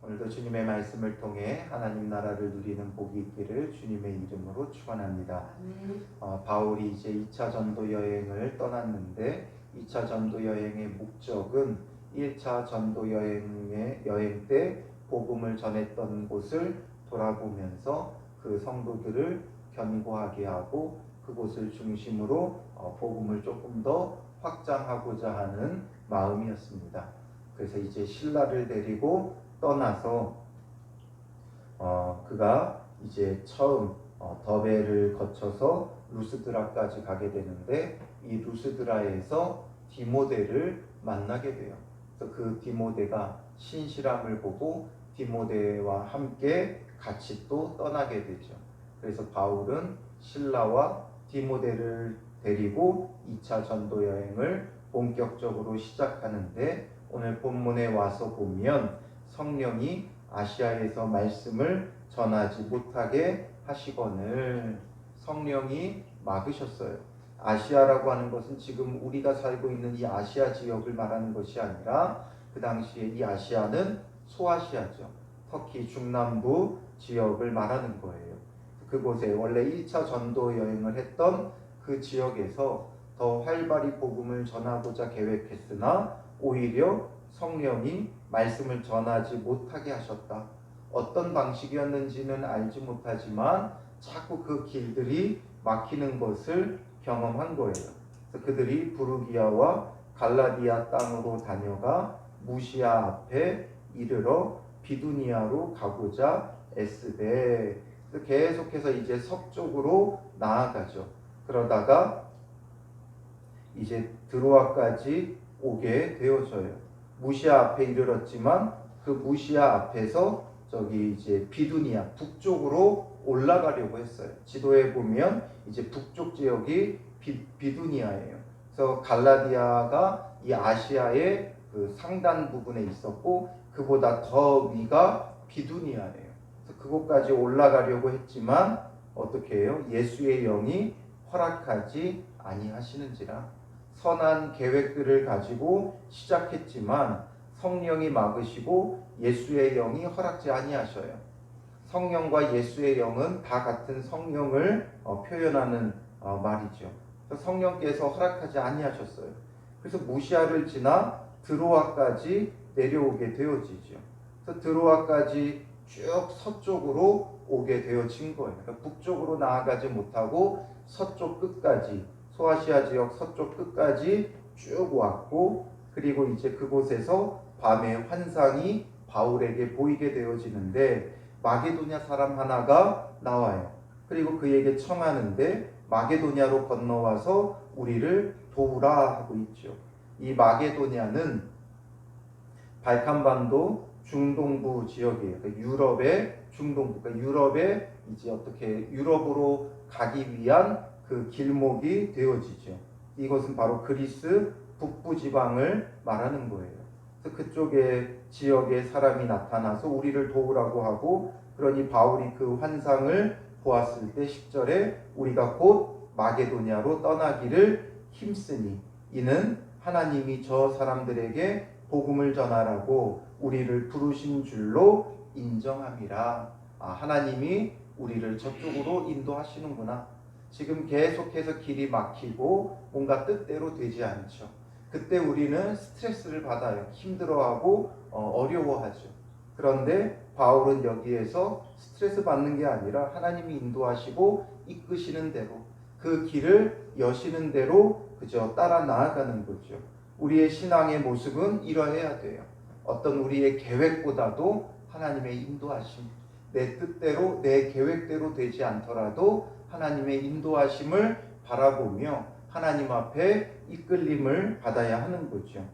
오늘도 주님의 말씀을 통해 하나님 나라를 누리는 복이 있기를 주님의 이름으로 축원합니다. 어, 바울이 이제 2차 전도 여행을 떠났는데 2차 전도 여행의 목적은 1차 전도 여행의 여행 때 복음을 전했던 곳을 돌아보면서 그 성도들을 견고하게 하고 그곳을 중심으로 어, 복음을 조금 더 확장하고자 하는 마음이었습니다. 그래서 이제 신라를 데리고 떠나서 어, 그가 이제 처음 어, 더베를 거쳐서 루스드라까지 가게 되는데 이 루스드라에서 디모데를 만나게 돼요. 그래서 그 디모데가 신실함을 보고 디모데와 함께 같이 또 떠나게 되죠. 그래서 바울은 신라와 디모데를 데리고 2차 전도 여행을 본격적으로 시작하는데 오늘 본문에 와서 보면 성령이 아시아에서 말씀을 전하지 못하게 하시거늘 성령이 막으셨어요. 아시아라고 하는 것은 지금 우리가 살고 있는 이 아시아 지역을 말하는 것이 아니라 그 당시에 이 아시아는 소아시아죠. 터키 중남부 지역을 말하는 거예요. 그곳에 원래 1차 전도 여행을 했던 그 지역에서 더 활발히 복음을 전하고자 계획했으나 오히려 성령이 말씀을 전하지 못하게 하셨다. 어떤 방식이었는지는 알지 못하지만 자꾸 그 길들이 막히는 것을 경험한 거예요. 그래서 그들이 부르기아와 갈라디아 땅으로 다녀가 무시아 앞에 이르러 비두니아로 가고자 애쓰되 계속해서 이제 서쪽으로 나아가죠. 그러다가 이제 드로아까지 오게 되어져요. 무시아 앞에 이르렀지만 그 무시아 앞에서 저기 이제 비두니아 북쪽으로 올라가려고 했어요. 지도에 보면 이제 북쪽 지역이 비, 비두니아예요. 그래서 갈라디아가 이 아시아의 그 상단 부분에 있었고 그보다 더 위가 비두니아예요. 그래서 그곳까지 올라가려고 했지만 어떻게 해요? 예수의 영이 허락하지 아니하시는지라 선한 계획들을 가지고 시작했지만 성령이 막으시고 예수의 영이 허락지 아니하셔요. 성령과 예수의 영은 다 같은 성령을 어, 표현하는 어, 말이죠. 성령께서 허락하지 아니하셨어요. 그래서 무시아를 지나 드로아까지 내려오게 되어지죠. 그래서 드로아까지 쭉 서쪽으로 오게 되어진 거예요. 그러니까 북쪽으로 나아가지 못하고 서쪽 끝까지 소아시아 지역 서쪽 끝까지 쭉 왔고 그리고 이제 그곳에서 밤에 환상이 바울에게 보이게 되어지는데 마게도냐 사람 하나가 나와요. 그리고 그에게 청하는데 마게도냐로 건너와서 우리를 도우라 하고 있죠. 이 마게도냐는 발칸반도 중동부 지역이에요. 그러니까 유럽의 중동부, 그러니까 유럽의 이제 어떻게 유럽으로 가기 위한 그 길목이 되어지죠. 이것은 바로 그리스 북부 지방을 말하는 거예요. 그래서 그쪽에 지역에 사람이 나타나서 우리를 도우라고 하고 그러니 바울이 그 환상을 보았을 때 10절에 우리가 곧 마게도냐로 떠나기를 힘쓰니 이는 하나님이 저 사람들에게 복음을 전하라고 우리를 부르신 줄로 인정함이라. 아, 하나님이 우리를 저쪽으로 인도하시는구나. 지금 계속해서 길이 막히고 뭔가 뜻대로 되지 않죠. 그때 우리는 스트레스를 받아요. 힘들어하고 어, 려워하죠 그런데 바울은 여기에서 스트레스 받는 게 아니라 하나님이 인도하시고 이끄시는 대로 그 길을 여시는 대로 그저 따라 나아가는 거죠. 우리의 신앙의 모습은 이러해야 돼요. 어떤 우리의 계획보다도 하나님의 인도하심, 내 뜻대로 내 계획대로 되지 않더라도 하나님의 인도하심을 바라보며 하나님 앞에 이끌림을 받아야 하는 거죠.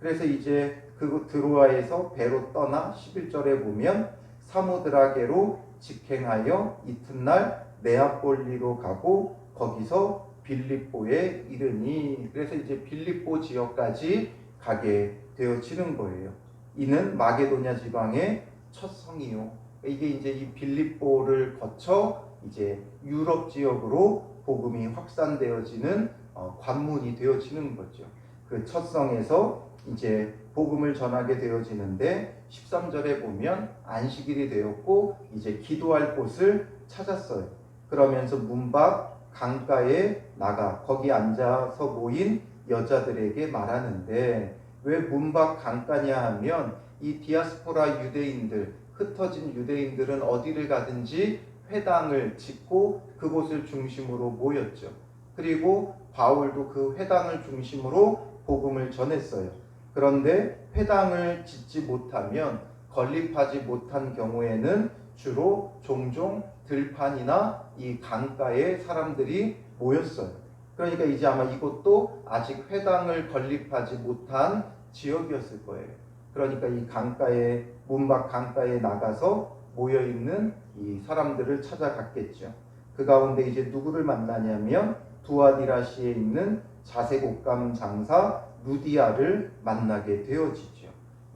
그래서 이제 그 드로아에서 배로 떠나 11절에 보면 사모드라게로 직행하여 이튿날 네아폴리로 가고 거기서 빌립보에 이르니 그래서 이제 빌립보 지역까지 가게 되어지는 거예요. 이는 마게도냐 지방의 첫 성이요. 이게 이제 이 빌립보를 거쳐 이제 유럽 지역으로 복음이 확산되어지는 어, 관문이 되어지는 거죠. 그 첫성에서 이제 복음을 전하게 되어지는데 13절에 보면 안식일이 되었고 이제 기도할 곳을 찾았어요. 그러면서 문밖 강가에 나가 거기 앉아서 모인 여자들에게 말하는데 왜 문밖 강가냐 하면 이 디아스포라 유대인들 흩어진 유대인들은 어디를 가든지 회당을 짓고 그곳을 중심으로 모였죠. 그리고 바울도 그 회당을 중심으로 복음을 전했어요. 그런데 회당을 짓지 못하면 건립하지 못한 경우에는 주로 종종 들판이나 이 강가에 사람들이 모였어요. 그러니까 이제 아마 이곳도 아직 회당을 건립하지 못한 지역이었을 거예요. 그러니까 이 강가에 문밖 강가에 나가서 모여 있는 이 사람들을 찾아갔겠죠. 그 가운데 이제 누구를 만나냐면 두아디라시에 있는 자색 옷감 장사 루디아를 만나게 되어지죠.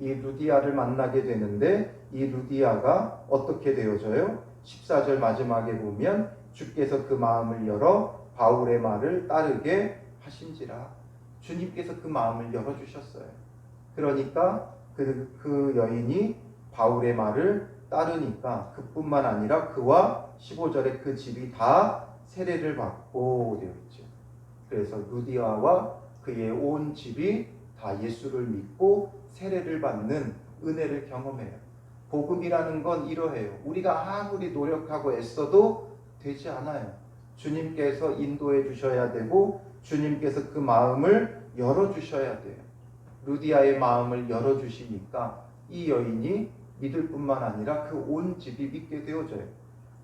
이 루디아를 만나게 되는데 이 루디아가 어떻게 되어져요? 14절 마지막에 보면 주께서 그 마음을 열어 바울의 말을 따르게 하신지라 주님께서 그 마음을 열어 주셨어요. 그러니까 그, 그 여인이 바울의 말을 따르니까 그뿐만 아니라 그와 15절에 그 집이 다 세례를 받고 되어 있죠. 그래서 루디아와 그의 온 집이 다 예수를 믿고 세례를 받는 은혜를 경험해요. 복음이라는 건 이러해요. 우리가 아무리 노력하고 애써도 되지 않아요. 주님께서 인도해 주셔야 되고 주님께서 그 마음을 열어 주셔야 돼요. 루디아의 마음을 열어 주시니까 이 여인이 믿을 뿐만 아니라 그 온 집이 믿게 되어져요.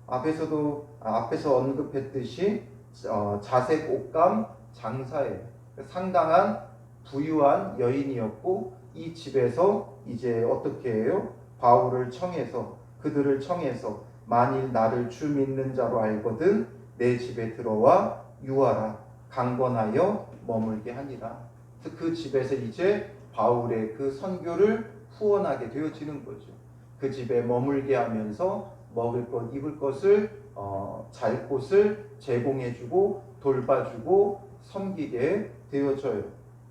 앞에서도 아, 앞에서 언급했듯이 어, 자색 옷감 장사예요. 상당한 부유한 여인이었고 이 집에서 이제 어떻게 해요? 바울을 청해서 그들을 청해서 만일 나를 주 믿는 자로 알거든 내 집에 들어와 유하라 강건하여 머물게 하니라. 그 집에서 이제 바울의 그 선교를 후원하게 되어지는 거죠. 그 집에 머물게 하면서 먹을 것, 입을 것을 어, 잘 곳을 제공해주고 돌봐주고 섬기게 되어져요.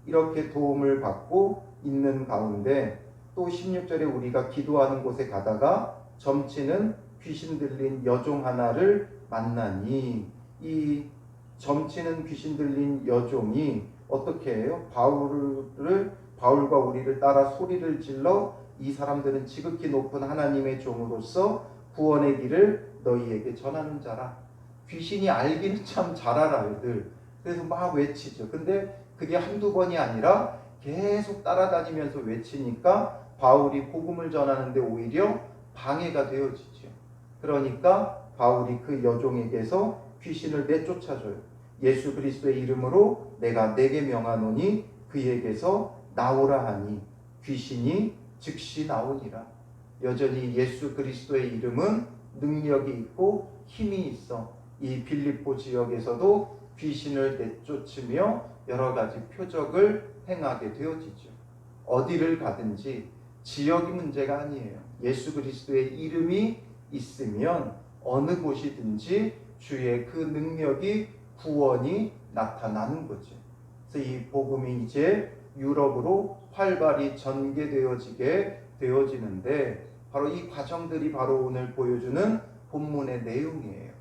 이렇게 도움을 받고 있는 가운데 또 16절에 우리가 기도하는 곳에 가다가 점치는 귀신 들린 여종 하나를 만나니 이 점치는 귀신 들린 여종이 어떻게 해요? 바울을 바울과 우리를 따라 소리를 질러 이 사람들은 지극히 높은 하나님의 종으로서 구원의 길을 너희에게 전하는 자라. 귀신이 알기는 참 잘 알아요, 늘. 그래서 막 외치죠. 근데 그게 한두 번이 아니라 계속 따라다니면서 외치니까 바울이 복음을 전하는데 오히려 방해가 되어지죠. 그러니까 바울이 그 여종에게서 귀신을 내쫓아줘요. 예수 그리스도의 이름으로 내가 내게 명하노니 그에게서 나오라 하니 귀신이 즉시 나오니라. 여전히 예수 그리스도의 이름은 능력이 있고 힘이 있어. 이 빌립보 지역에서도 귀신을 내쫓으며 여러 가지 표적을 행하게 되어지죠. 어디를 가든지 지역이 문제가 아니에요. 예수 그리스도의 이름이 있으면 어느 곳이든지 주의 그 능력이 구원이 나타나는 거죠. 그래서 이 복음이 이제 유럽으로 활발히 전개되어지게 되어지는데 바로 이 과정들이 바로 오늘 보여주는 본문의 내용이에요.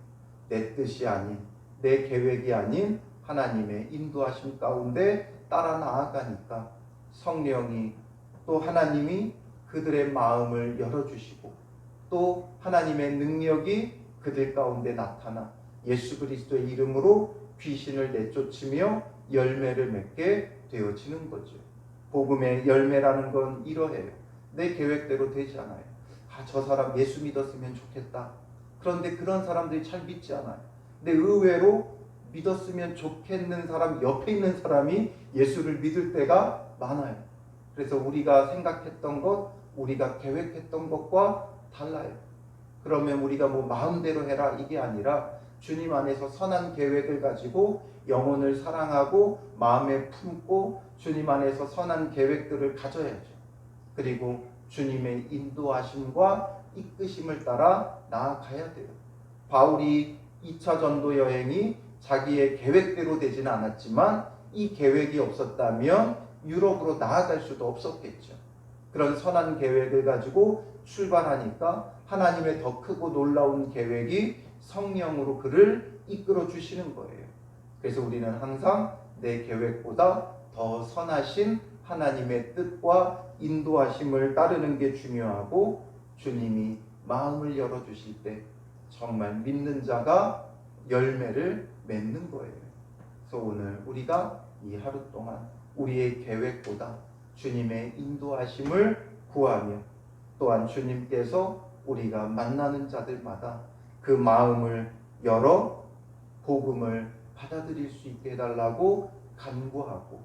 내 뜻이 아닌 내 계획이 아닌 하나님의 인도하심 가운데 따라 나아가니까 성령이 또 하나님이 그들의 마음을 열어주시고 또 하나님의 능력이 그들 가운데 나타나 예수 그리스도의 이름으로 귀신을 내쫓으며 열매를 맺게 되어지는 거죠. 복음의 열매라는 건 이러해요. 내 계획대로 되지 않아요. 아, 저 사람 예수 믿었으면 좋겠다. 그런데 그런 사람들이 잘 믿지 않아요. 근데 의외로 믿었으면 좋겠는 사람, 옆에 있는 사람이 예수를 믿을 때가 많아요. 그래서 우리가 생각했던 것, 우리가 계획했던 것과 달라요. 그러면 우리가 뭐 마음대로 해라 이게 아니라 주님 안에서 선한 계획을 가지고 영혼을 사랑하고 마음에 품고 주님 안에서 선한 계획들을 가져야죠. 그리고 주님의 인도하심과 이끄심을 따라 나아가야 돼요. 바울이 2차 전도 여행이 자기의 계획대로 되지는 않았지만 이 계획이 없었다면 유럽으로 나아갈 수도 없었겠죠. 그런 선한 계획을 가지고 출발하니까 하나님의 더 크고 놀라운 계획이 성령으로 그를 이끌어 주시는 거예요. 그래서 우리는 항상 내 계획보다 더 선하신 하나님의 뜻과 인도하심을 따르는 게 중요하고 주님이 마음을 열어 주실 때 정말 믿는 자가 열매를 맺는 거예요. 그래서 오늘 우리가 이 하루 동안 우리의 계획보다 주님의 인도하심을 구하며 또한 주님께서 우리가 만나는 자들마다 그 마음을 열어 복음을 받아들일 수 있게 해달라고 간구하고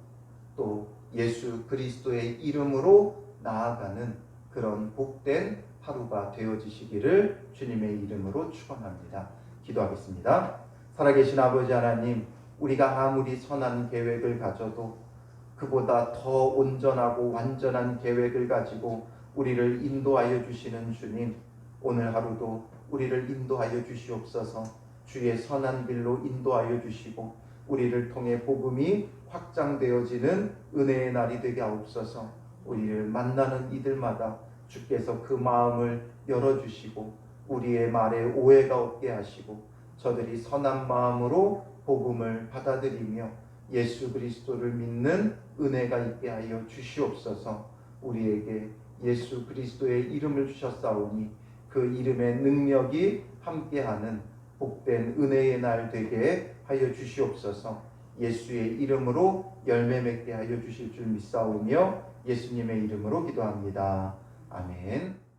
또 예수 그리스도의 이름으로 나아가는 그런 복된 하루가 되어지시기를 주님의 이름으로 축원합니다. 기도하겠습니다. 살아계신 아버지 하나님, 우리가 아무리 선한 계획을 가져도 그보다 더 온전하고 완전한 계획을 가지고 우리를 인도하여 주시는 주님, 오늘 하루도 우리를 인도하여 주시옵소서. 주의 선한 길로 인도하여 주시고 우리를 통해 복음이 확장되어지는 은혜의 날이 되게 하옵소서. 우리를 만나는 이들마다 주께서 그 마음을 열어 주시고 우리의 말에 오해가 없게 하시고 저들이 선한 마음으로 복음을 받아들이며 예수 그리스도를 믿는 은혜가 있게 하여 주시옵소서. 우리에게 예수 그리스도의 이름을 주셨사오니 그 이름의 능력이 함께하는 복된 은혜의 날 되게 하여 주시옵소서. 예수의 이름으로 열매 맺게 하여 주실 줄 믿사오며 예수님의 이름으로 기도합니다. 아멘.